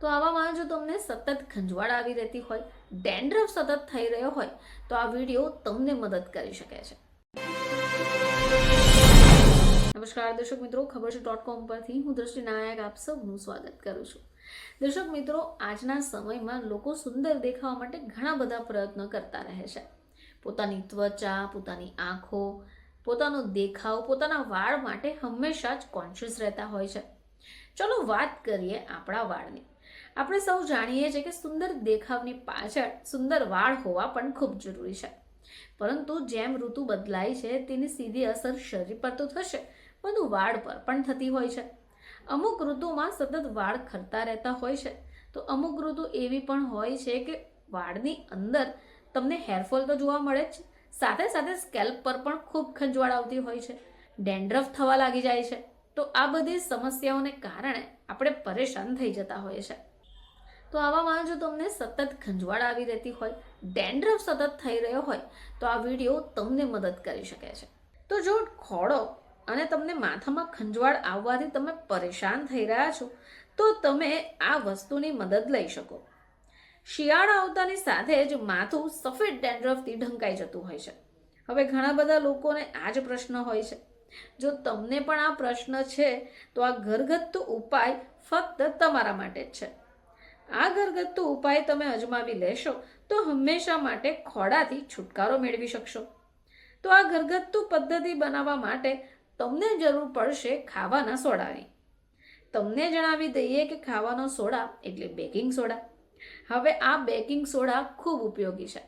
તો આવામાં જો તમને સતત ખંજવાળ આવી રહેતી હોય, ડેન્ડ્રફ સતત થઈ રહ્યો હોય, તો આ વીડિયો તમને મદદ કરી શકે છે. નમસ્કાર દર્શક મિત્રો, ખબર છે ડોટ કોમ પરથી હું દ્રષ્ટિ નાયક આપ સૌનું સ્વાગત કરું છું. દર્શક મિત્રો, આજના સમયમાં લોકો સુંદર દેખાવા માટે ઘણા બધા પ્રયત્નો કરતા રહે છે. પોતાની ત્વચા, પોતાની આંખો, પોતાનો દેખાવ, પોતાના વાળ માટે હંમેશા જ કોન્શિયસ રહેતા હોય છે. ચલો વાત કરીએ આપણા વાળની. આપણે સૌ જાણીએ છીએ કે સુંદર દેખાવની પાછળ સુંદર વાળ હોવા પણ ખૂબ જરૂરી છે. પરંતુ જેમ ઋતુ બદલાય છે, તેની સીધી અસર શરીર પર તો થશે પરંતુ વાળ પર પણ થતી હોય છે. અમુક ઋતુમાં સતત વાળ ખરતા રહેતા હોય છે. તો અમુક ઋતુ એવી પણ હોય છે કે વાળની અંદર તમને હેરફોલ તો જોવા મળે જ, સાથે સાથે સ્કેલ્પ પર પણ ખૂબ ખંજવાળ આવતી હોય છે. ડેન્ડ્રફ થવા લાગી જાય છે. તો આ બધી સમસ્યાઓને કારણે આપણે પરેશાન થઈ જતા હોઈએ છે. તો આવામાં જો તમને સતત ખંજવાળ આવી રહેતી હોય, ડેન્ડ્રફ સતત થઈ રહ્યો હોય, તો આ વીડિયો તમને મદદ કરી શકે છે. તો જો ખોડો અને તમને માથામાં ખંજવાળ આવવાથી તમે પરેશાન થઈ રહ્યા છો, તો તમે આ વસ્તુની મદદ લઈ શકો. શિયાળા આવતાની સાથે જ માથું સફેદ ડેન્ડ્રફથી ઢંકાઈ જતું હોય છે. હવે ઘણા બધા લોકોને આ જ પ્રશ્ન હોય છે. જો તમને પણ આ પ્રશ્ન છે, તો આ ઘરગથ્થુ ઉપાય ફક્ત તમારા માટે જ છે. આ ઘરગથ્થુ ઉપાય તમે અજમાવી લેશો, તો હંમેશા માટે ખોડાથી છુટકારો મેળવી શકશો. તો આ ઘરગથ્થુ પદ્ધતિ બનાવવા માટે તમને જરૂર પડશે ખાવાના સોડાની. તમને જણાવી દઈએ કે ખાવાનો સોડા એટલે બેકિંગ સોડા. હવે આ બેકિંગ સોડા ખૂબ ઉપયોગી છે.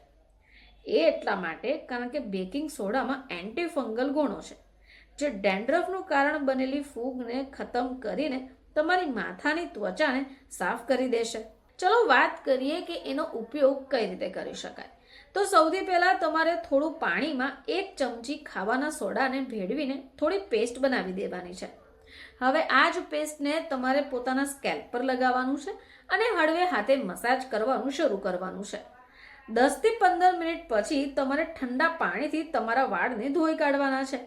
એ એટલા માટે કારણ કે બેકિંગ સોડામાં એન્ટીફંગલ ગુણો છે. જે ડેન્ડ્રફનું કારણ બનેલી ફૂગને ખતમ કરીને તમારી માથાની ત્વચાને સાફ કરી દેશે. ચલો વાત કરીએ કે એનો ઉપયોગ કઈ રીતે કરી શકાય. તો સૌથી પહેલાં તમારે થોડું પાણીમાં એક ચમચી ખાવાના સોડાને ભેળવીને થોડી પેસ્ટ બનાવી દેવાની છે. હવે આ જ પેસ્ટને તમારે પોતાના સ્કેલ્પ પર લગાવવાનું છે અને હળવે હાથે મસાજ કરવાનું શરૂ કરવાનું છે. દસથી પંદર મિનિટ પછી તમારે ઠંડા પાણીથી તમારા વાળને ધોઈ કાઢવાના છે.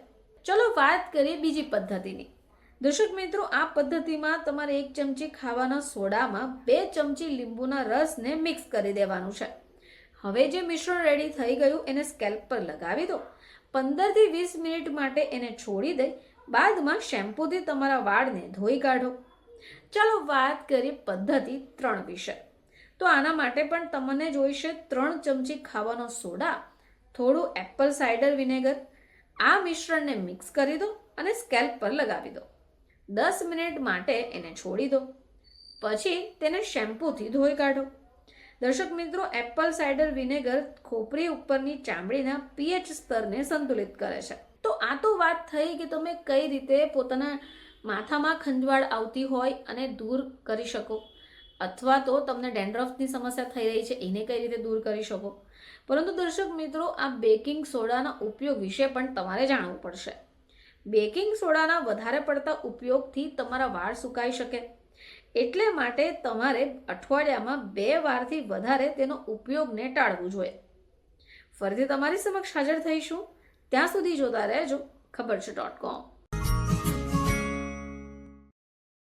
ચલો વાત કરીએ બીજી પદ્ધતિની. દર્શક મિત્રો, આ પદ્ધતિમાં તમારે એક ચમચી ખાવાના સોડામાં બે ચમચી લીંબુના રસને મિક્સ કરી દેવાનું છે. હવે જે મિશ્રણ રેડી થઈ ગયું, એને સ્કેલ્પ પર લગાવી દો. પંદરથી વીસ મિનિટ માટે એને છોડી દઈ, બાદમાં શેમ્પૂથી તમારા વાળને ધોઈ કાઢો. ચાલો વાત કરીએ પદ્ધતિ ત્રણ વિશે. તો આના માટે પણ તમને જોઈશે, ત્રણ ચમચી ખાવાનો સોડા, થોડું એપલ સાઇડર વિનેગર આ મિશ્રણને મિક્સ કરી દો અને સ્કેલ્પ પર લગાવી દો. દસ મિનિટ માટે એને છોડી દો. પછી તેને શેમ્પૂથી ધોઈ કાઢો. દર્શક મિત્રો, એપલ સાઇડર વિનેગર ખોપરી ઉપરની ચામડીના પીએચ સ્તરને સંતુલિત કરે છે. તો આ તો વાત થઈ કે તમે કઈ રીતે પોતાના માથામાં ખંજવાળ આવતી હોય અને દૂર કરી શકો. અથવા તો તમને ડેન્ડ્રફની સમસ્યા થઈ રહી છે, એને કઈ રીતે દૂર કરી શકો. પરંતુ દર્શક મિત્રો, આ બેકિંગ સોડાના ઉપયોગ વિશે પણ તમારે જાણવું પડશે. બેકિંગ સોડાના વધારે પડતા ઉપયોગથી તમારા વાળ સુકાઈ શકે. એટલે માટે તમારે અઠવાડિયામાં બે વારથી વધારે તેનો ઉપયોગને ટાળવું જોઈએ. ફરીથી તમારી સમક્ષ હાજર થઈશું. ત્યાં સુધી જોતા રહેજો. ખબર છે ડોટ કોમ